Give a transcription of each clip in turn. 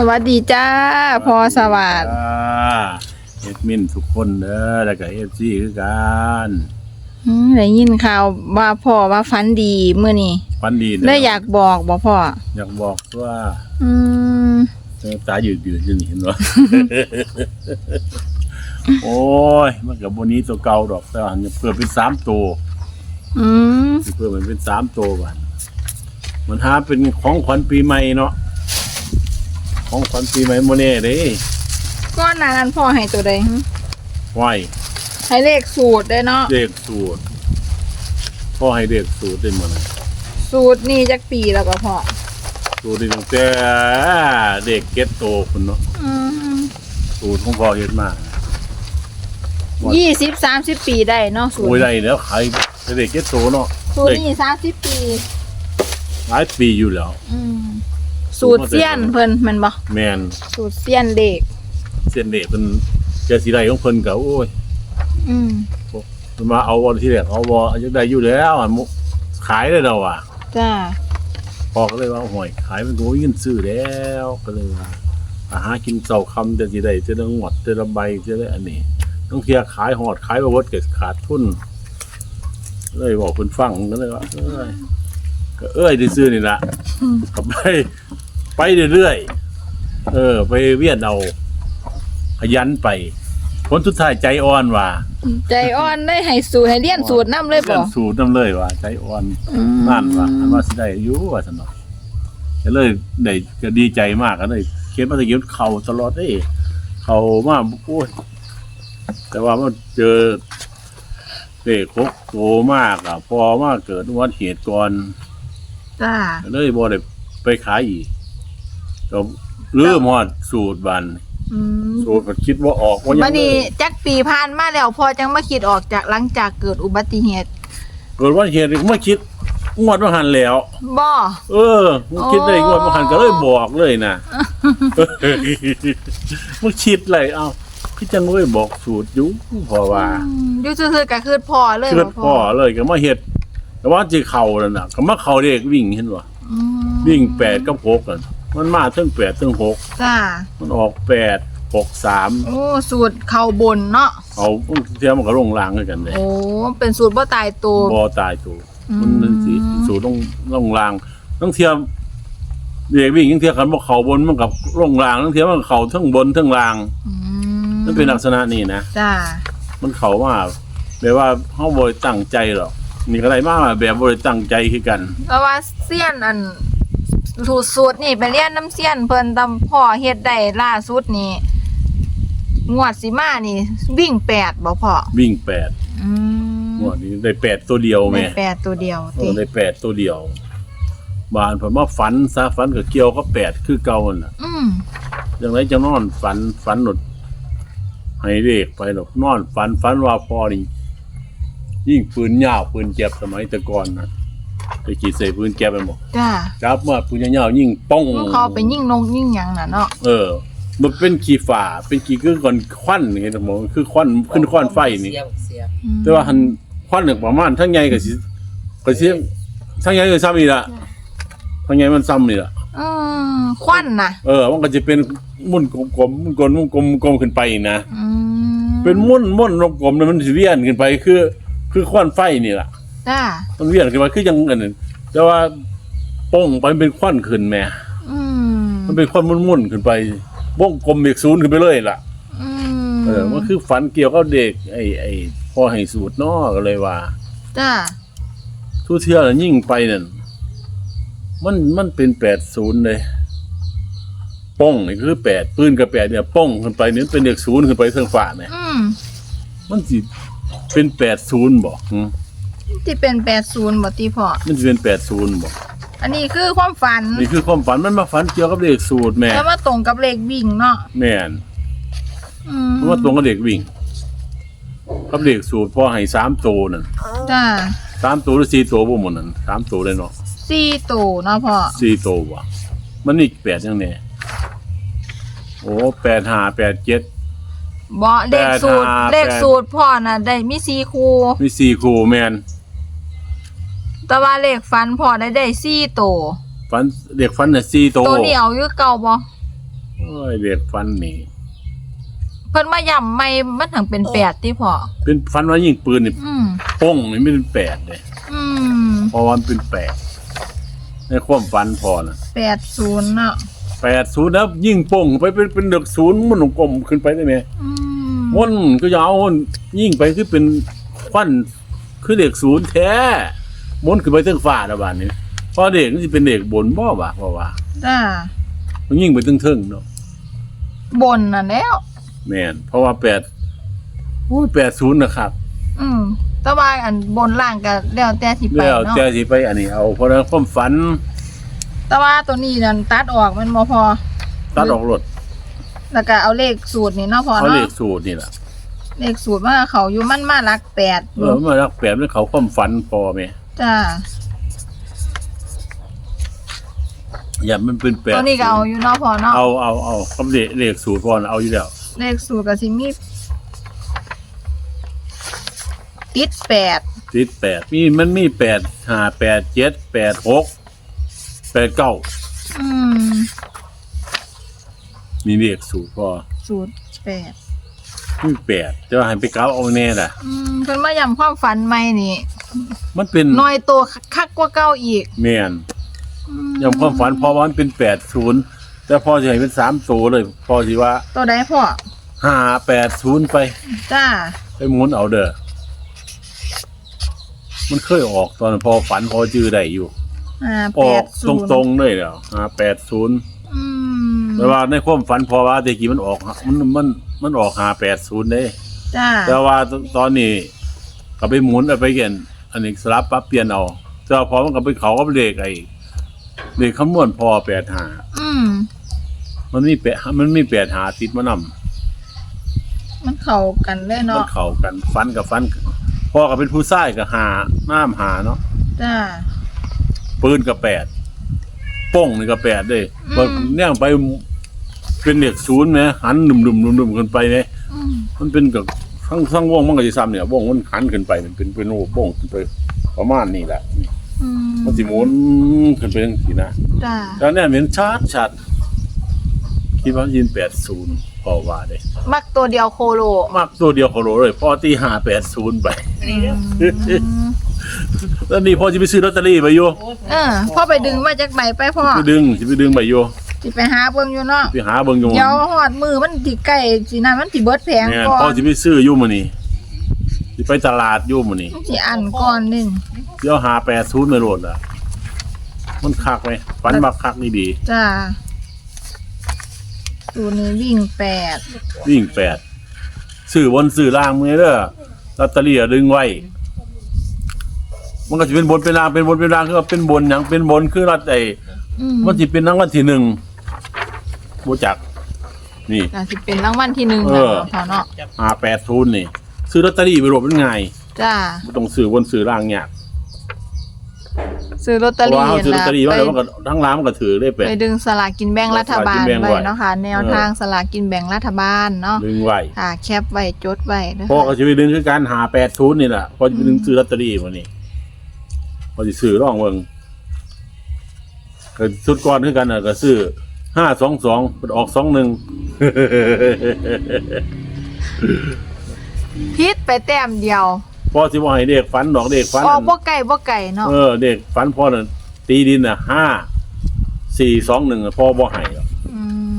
สวัสดีจ้าพอสวัสดิ์อ่าเอ็ดมินทุกคนเด้อแล้วก็เอฟซีคือกันอืมได้ยินข่าวว่าพ่อว่าฝันดีมื้อนี้ฟันดีได้อยากบอกบ่พ่อ อยากบอกว่าอืมเออตายืดยืดยืนเห็นวะโอ้ย มันกับบนนี้ตัวเก่าดอกแต่ว่ามันเพื่อเป็นสามตัว อืมเพื่อมันเป็นสามตัวบันมันหาเป็นของขวัญปีใหม่เนาะ ของขวัญปีใหม่โมเน่เด้ก้อนหนานั้นพ่อให้ตัวใดหึไหวให้เลขสูตรได้เนาะเด็กสูตรพ่อให้เด็กสูตรได้หมดเลยสูตรนี่จักปีแล้วก็พ่อสูตรนี่ตั้งแต่เด็กเก็ตโตคุณเนาะอืมสูตรของพ่อเฮ็ดมายี่สิบสามสิบปีได้เนาะสูตรโอ้ยได้แล้วใครเด็กเก็ตโตเนาะสูตรนี่สามสิบปี หลายปีอยู่แล้ว อืม สูตรเสี้ยนเพิ่นแมันบ่แมนสูตรเสี้ยนเด็ก เส้นเด็กเป็นเจอสีใดของเพิ่นก็โอ้ยอืมเพิ่นมาเอาวันที่แรกเอาบ่ยังได้อยู่แล้วอะมุขายได้แล้วอะจ้าพอก็เลยว่าห่วยขายมันก็บ่มีเงินซื้อแล้วก็เลยว่าอาหากินเสาคำแต่สิได้จะได้งวดจะได้ใบจะได้อันนี้ต้องเทียขายหอดขายบ่หมดเกิดขาดทุนเลยบอกเพิ่นฟังก็เลยว่าเอ้ยก็เอ้ยได้ซื้อนี่ล่ะก็ไป ไปเรื่อยๆ เออ ไปเวียนเอา ขยันไปผลสุดท้ายใจอ่อนว่าใจอ่อนได้ให้สูตรให้เรียนสูตรนํเลยเรีบ่ยนสูตรน้ำเลยว่าใจอ่อนอืมนั่นว่าอันว่าสิได้อยู่ว่าสนอยก็เลยได้ก็ดีใจมากก็เลยเขียนมาตะกี้มันเข่าตลอดเอ้ยเข่ามาโอ้ยแต่ว่ามันเจอเด็กคกโตมากอะพอมาเกิดอุบัติเหตุก่อนจ้าก็เลยบ่ได้ไปขายอีก ก็เริ่มฮอดสูตรบันอืมสูตรก็คิดว่าออกว่ายับัดงนี้เลยจักปีผ่านมาแล้วพอจังมาคิดออกจากหลังจากเกิดอุบัติเหตุเกิดว่าเหตุเมื่อคิดงวดว่าหันแล้ว บ่เออเมื่อคิดได้งวดว่าหันก็เลยบอกเลยนะเมื่อคิดเลยเอ้าพี่จังเลยบอกสูตรอยู่เพราะว่าอืมอยู่ซื่อๆก็คือพ่อเลยคือบ่พ่อเลยก็มาเฮ็ดแต่ว่าสิเข้านั่นน่ะ ก็มาเข้าเด็กวิ่งเห็นบ่อืมวิ่งแปดกับหกอะ มันมาทั้งแปดทั้งหกจ้ามันออกแปดหกสามโอ้สูตรเข้าบนเนาะเอาเทียมมันก็ลงลางด้วยกันเลยโอ้เป็นสูตรบ่ตายตัวบ่ตายตัวอืมมันนั่นสิสูตรลงลงลางต้องเทียมเด็กวิ่งยังเทียมกันบ่เข้าบนมันกับลงลางต้องเทียมมันเข้าทั้งบนทั้งล่างอืมมันเป็นลักษณะนี้นะจ้ามันเข้ามาแบบว่าเฮาบ่ได้ตั้งใจหรอกนี่ก็ได้มาแบบบ่ได้ตั้งใจคือกันเพราะว่าเสี้ยนอัน สูตรสูตรนี่ไปเรียนน้ำเสี้ยนเพิ่นตำพ่อเฮ็ดได้ล่าสุดนี่งวดสิมานี่ วิ่งแปดบ่พ่อวิ่งแปดอืมงวดนี้ได้แปดตัวเดียวได้แม่แปดตัวเดียวเอติอได้แปดตัวเดียว บานผมว่าฝันซะฝันก็เกี่ยวก็แปดคือเก่านั่นน่ะ อืมจังไรจะนอนฝันฝันหนดให้เด็กไปหรอกนอนฝันฝันว่าพอนี่ยิ่งปืนยาวปืนเจ็บสมัยแต่ก่อนนะ ไปขี่ใส่ปืนแก็บไปหมดจ้าจับเมื่อปืนยาวๆยิ่งป้องเขาไปยิ่งนกยิ่งหยังน่ะเนาะเออ มันเป็นขี่ฝ่าเป็นขี่คือก่อนควันเห็นหมคือควันขึ้นควันไฟนี่ เสียบเสียบอืมแต่ว่าหันควันหนึ่งประมาณทั้งใหญ่กับสิกับสิทั้งใหญ่กับซ้ำนี่ละทั้งใหญ่มันซ้ำนี่ละอืมควันน่ะ เออมันก็จะเป็นมุ่นกลมๆมุ่นกลมมุ่นกลมกลมขึ้นไปนะอืมเป็นมุ่นมุ่นกลมๆเนี่ยมันสิเวียนขึ้นไปคือ คือควันไฟนี่แหละ จ้ามันเวียนขึ้นไปคือยังอันนั้นแต่ว่าโป้งไปมันเป็นควันขึ้นแหม่ อืมมันเป็นควันมุ่นๆขึ้นไปวงกลมเบกศูนย์ขึ้นไปเลยล่ะ อืมเออมันคือฝันเกี่ยวกับเด็ก ไอ้ไอ้พ่อให้สูตรเนอก็เลยว่า จ้าทุกเที่ยวน่ะยิ่งไปนั่นมันมันเป็นแปดศูนย์เลยป้องนี่คือแปดปืนกับแปดเนี่ยป้องขึ้นไปเนี่ยเป็นเด็กศูนย์ขึ้นไปเทิงฝ่าเนี่ยอืมมันสิเป็นแปดศูนย์บอก ที่เป็นแปดศูนย์บ่ตีพ่อ มันจะเป็นแปดศูนย์บอกอันนี้คือความฝันนี่คือความฝันมันมาฝันเกี่ยวกับเด็กสูตรแม่แล้วมาตรงกับเลขวิ่งเนาะแม่นอืมเพราะว่าตรงกับเด็กวิ่งกับเด็กสูตรพ่อให้สามตัวนั่นจ้าสามตัวหรือสี่ตัวบ่หมดนั่นสามตัวเลยเนาะสี่ตัวเนาะพ่อสี่ตัวว่ะมันนี่แปดยังไงโอ้แปดห้าแปดเจ็ด บ่เลขสูตรแปดห้าเลขแปดสูตรพ่อน่ะได้มีสี่คู่มีสี่คู่แมน แต่ว่าเลขฟันพ่อได้ได้สี่ตัวฝันเด็กฝันน่ะสี่ตัวตัวเดียวอยู่เก่าบ่โอ้ยเด็กฟันนี่เพิ่นมาย่ำไม่มันถึงเป็นแปดที่พอเป็นฟันว่ายิงปืนนี่อืม ป้งนี่ไม่เป็นแปดเลยอืมเพราะวามันเป็นแปดในความฟันพอนะแปดศูนย์เนาะแปดศูนย์แล้วยิ่งป้งไปเป็นเป็นเด็กศูนย์มันกลมขึ้นไปได้ไหมอืมมันก็ยาวมันยิ่งไปคือเป็นควันคือเด็กศูนย์แท้ มันขึ้นไปถึงฟ้าระบาดนี้เพราะเด็กนี่จะเป็นเด็กบนบ่วะเพราะว่า จ้ามันยิ่งไปถึงเทิงเนาะบนน่ะแล้ว แม่นเพราะว่าแปดโอ้ยแปดศูนย์นะครับ อืมแต่ว่าอันบนล่างก็แล้วแต่ที่ไปแล้วเนาะแต่สิไปอันนี้เอา เพราะนั้นความฝันแต่ว่าตัวนี้นั่นตัดออกมันบ่พอ ตัดออกรถแล้วก็เอาเลขสูตรนี่เนาะพอเขาเนาะเลขสูตรนี่แหละเลขสูตรว่าเขาอยู่มันมารักแปดเออมารักแปดนั่นเขาความฝันพอไหม จ้าอย่ามันเป็นแปดตัวนี้ก็เอาอยู่เนาะพอเนาะเอาเอาเอาคำเลขเลขสูตรพอนะเอาอยู่แล้วเลขสูตรก็สิมีติดแปดติดแปดมีมันมีแปดห้าแปดเจ็ดแปดหกแปดเก้าอืมมีเลขสูตรพอสูตรแปดมีแปดจะว่าให้ไปเก้าเอาแน่ล่ะ อืมเพิ่นมาย้ำความฝันใหม่นี่ มันเป็นน้อยโตคักกว่าเก่าอีกแมนอืมอย่างความฝันพอว่ามันเป็นแปดศูนย์แต่พอจะให้เป็นสามตัวเลย พอสิว่าตัวใดพ่อห้าแปดศูนย์ไป จ้าไปหมุนเอาเด้อมันเคยออกตอนนนพอฝันพอจื้อได้อยู่อ่าอแปอกดตศูนย์รงๆเลยแล้วห้าแปดศูนย์อืมแต่ว่าในความฝันพอว่าแต่กี้มันออกมันมันมันออกห้าแปดศูนย์เด้ จ้าแต่ว่าตอนนี้ก็ไปหมุนเอาไปเกัน อันนี้สลับปรับเปลี่ยนเอาแต่ว่าพอมันก็ไปเขาก็เลขไอ้เลขคำนวณพอแปดหาอืม มันมีแปดมันมีแปดหาติดมานำมันเข้ากันเลยมันเนาะเข้ากันฟันกับฟันพ่อก็เป็นผู้ชายกับหาน้ำหาเนาะจ้า ปืนกับแปดป้งนี่กับแปดเด้อืมบเนี่ยไปเป็นเด็กศูนย์ไหมหันดุมดุมดุมดุมขึ้นไปเนี่ยอืมมันเป็นกับ ทั้งทั้งวงมันก็จะซ้ำเนี่ยวงมันหันขึ้นไปมันเป็นเป็นโอ้ป้งขึ้นไปประมาณนี้แหละอืมมันสิหมุนขึ้นไปทั้งทีนะจ้าแล้วเนี่ยเห็นชัดชัดคิดว่ายินแปดศูนย์พอว่าเด้มักตัวเดียวโคโลมากตัวเดียวเขาโหลเลยพอตีหาแปดศูนย์ไป อืมแล้วนี่พ่อจะไปซื้อลอตเตอรี่ไปอยู่เออพ่อไปดึงมาจากใบไปพ่อ ไปดึงจะไปดึงไปอยู่ สิไปหาเบิ่งอยู่เนาะไปหาเบิ่งอยู่เดี๋ยวหอดมือมันสิใกล้สินั่นมันสิเบิดแผงเนี่ยก่อพ่อนจะไปซื้ออยู่มื้อนี้สิไปตลาดอยู่มื้อนี้มันสิอันก่อนหนึงเดี๋ยวหาแปดศูนย์ไปโหลดอะ มันคักไหมฝันบักคักนี่ดีจ้าตัวนี้วิ่งแปดวิ่งแปดซื้อบนซื้อล่างมือเด้อลอตเตอรี่อะดึงไว้ มันก็จะเป็นบนเป็นล่างเป็นบนเป็นล่างคือว่าเป็นบนอย่างเป็นบนคือรัดไอ้อืมมันจะเป็นรางวัลที่หนึ่ง บูจัก นี่ก็สิเป็นรางวัลที่หนึ่งเอแล้วอเนาะพ่อเนาะหาแปดศูนย์นี่ ซื้อลอตเตอรี่ไปโหลดเป็นไงจ้าบ่ต้องซื้อบนซื้อล่างเนี่ยากซื้อลอตเพเตอราะว่ารี่เขาซื้อลอตเตอรี่ไปว่าแล้วมันก็ทั้งร้านมันก็ถือได้เป็ด ไปดึงสลากกินแบ่งรัฐบาลสลากกินแบ่งไว้ไว้เนาะค่ะ แนวทางสลากกินแบ่งรัฐบาลเนาะดึงไว้ค่ะ แคปไว้จดไว้นะพ่อคะก็จะไปดึงคือการหาแปดศูนย์นี่แหละพอจะไปดึงซื้อลอตเตอรี่วันนี้พอจะซื้อร่องเบิงก็สุดก่อนคือกันน่ะก็ซื้อ ห้าสองสองมันออกสองหนึ่ง พิษไปแต้มเดียว พอสิว่าให้เด็กฝันดอกเด็กฝันออกบ่ไก่บ่ไก่เนาะเออเด็กฝันพ่อน่ะตีดินน่ะห้าสี่สองหนึ่งพ่อบ่ให้หรอก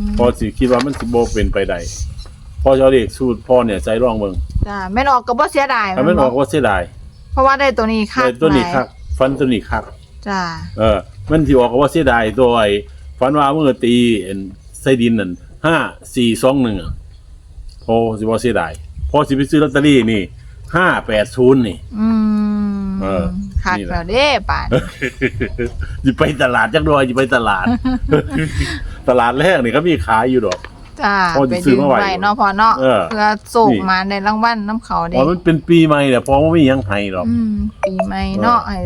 มพ่อสิคิดว่ามันสิบ่เป็นไปได้พ่อจะเอาเด็กสูตรพ่อเนี่ยใจร่องเบิงจ้าแม่นออกก็บ่เสียดายถ้ามันออกว่าเสียดายเพราะว่าได้ตัวนี้คักแต่ตัวนี้หลายคักฟันตัวนี้คัก จ้าเออ มันที่ออกว่าเสียดายตัวไอ้ ฟันว่าเมื่อตีเอ็นไส้ดินนั่นห้าสี่สองหนึ่งพอสิว่าเสียดายพอสิไปซื้อลอตเตอรี่นี่ห้าแปดศูนย์นี่ อืมเออคักนี่แหละ แล้วเด้ป่านจะไปตลาดจักหน่อยจะไปตลาด ตลาดแรกนี่เขามีขายอยู่ดอก จ้าพอจะไปซื้ดึองมาไว้ไว้เนาะพอเนาะเออเพื่อส่งนี่ มาในรางวัลน้ำเขาพเด้อมันเป็นปีใหม่เนี่ยพอมันไม่ยังไห้หรอก อืมปีใหม่เนาะให้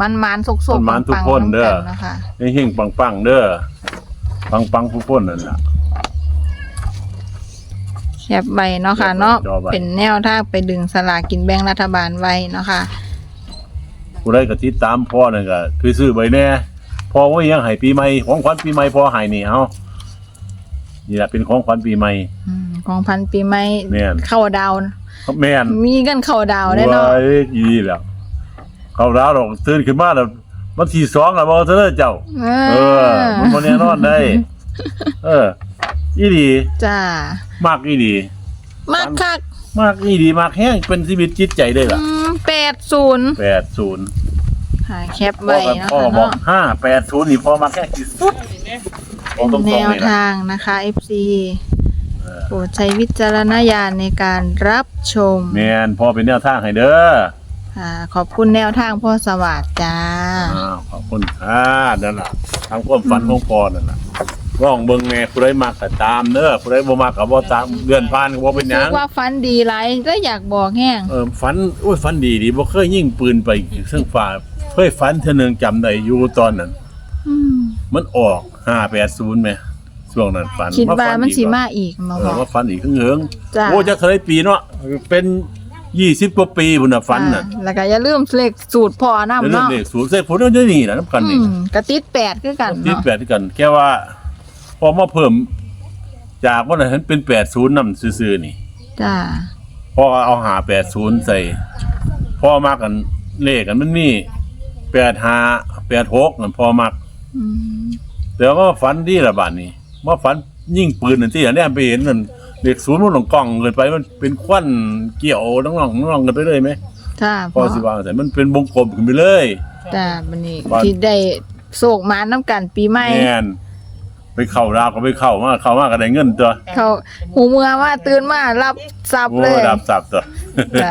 มันมันๆสุกๆมันๆทุกปังๆคนเด้อำนะคะ ให้เฮงปังปังๆเด้อปังปังผู้พ้นนั่นแหละแคปไว้เนาะค่ะเนาะจอไว้ เป็นแนวทางไปดึงสลากกินแบ่งรัฐบาลไว้เนาะค่ะ ผู้ใดก็ติดตามพ่อนั่นก็คือซื้อใบแน่พ่อว่ายังให้ปีใหม่ของขวัญปีใหม่พ่อให้นี่เอานี่แหละเป็นของขวัญปีใหม่ อืมของพันปีใหม่แม่น เข้าดาวน์แม่นมีกันเข้าดาวน์ได้เนาะ ว้ยอีนี่แหล้ว เขาดาวดอกตื่นขึ้นมาแล้ววันที่สองแล้วบ่เธอเด้อเจ้า เออมันบ่แน่นอนได้ เออ อีดีจ้ามากอีดี มากคักมากอีดีมากแห้งเป็นชีวิตจิตใจได้ล่ะอืมแปดศูนย์80ค่ะแคปพ่อไว้กับนะพ่อคะบอกเนาะห้าแปดศูนย์นี่พ่อมาแค่ที่สุดบอกตรงแนๆวเลยนะทางนะคะ FC เออโปรดใช้วิจารณญาณในการรับชม แม่นพ่อเป็นแนวทางให้เด้อ ค่ะ ขอบคุณแนวทางพ่อสวัสดิ์จ้า อ้าวขอบคุณค่ะนั่นล่ะทางความฝันของพ่อนั่นล่ะร้องเบิ่งแม่ผู้ใดมักก็ตามเด้อผู้ใดบ่มักก็บ่ตามเดือนผ่านก็บ่เป็นหยัรู้งว่าฟันดีไรก็อยากบอกแห้งเออฝันโอ้ยฝันดีดีบ่เคยยิงปืนไปเชิงฟ้าเคยฝันเทื่อนึงจำได้อยู่ตอนนั้น อืมมันออก580แม่ช่วงนั้นฝันคิดว่าฝัมันสิอีกมาอีกมาเอพออว่าฝันอีกเหิงๆจ้ะ โอ้จะเคยปีเนาะเป็น 20กว่าปีพุ่นน่ะฝันน่ะอ่าแล้วก็อย่าลืมเลขสูตรพ่อเดี๋ยวนำเรื่องเนาะเลขศูนย์ใส่ผลเดี๋ยวนี้นะน้ำกันอืนี่มกระติดแปดคือกันที่เนาะแปดที่กัน แค่ว่า พอมาเพิ่ม จากว่านั้นเป็นแปดศูนย์นำซื่อๆนี่ จ้าพอเอาหาแปดศูนย์ใส่พอมากันเลขกันมันมีแปดห้าแปดหกนั่นพอมักอืมแต่ว่าฝันดีละบาดนี้ว่าฝันยิ่งปืนนั่นที่อันนี้ไปเห็นนั่น เลขศูนย์มันหลงกล้องเกินไปมันเป็นควันเกี่ยวน้องๆน้องๆกันไปเลยไหมจ้าพอสิวางแต่มันเป็นวงกลมขึ้นไปเลยจ้าบันนี้ว่าที่ได้โศกมาน้ำกันปีใหม่แม่นไปเข้าดาวก็ไปเข้ามาเข้ามาก็ได้เงินตัวเขาหูเมือว่าตื่นมารับทรัพย์โอ้เลยดับสับตัวจ้า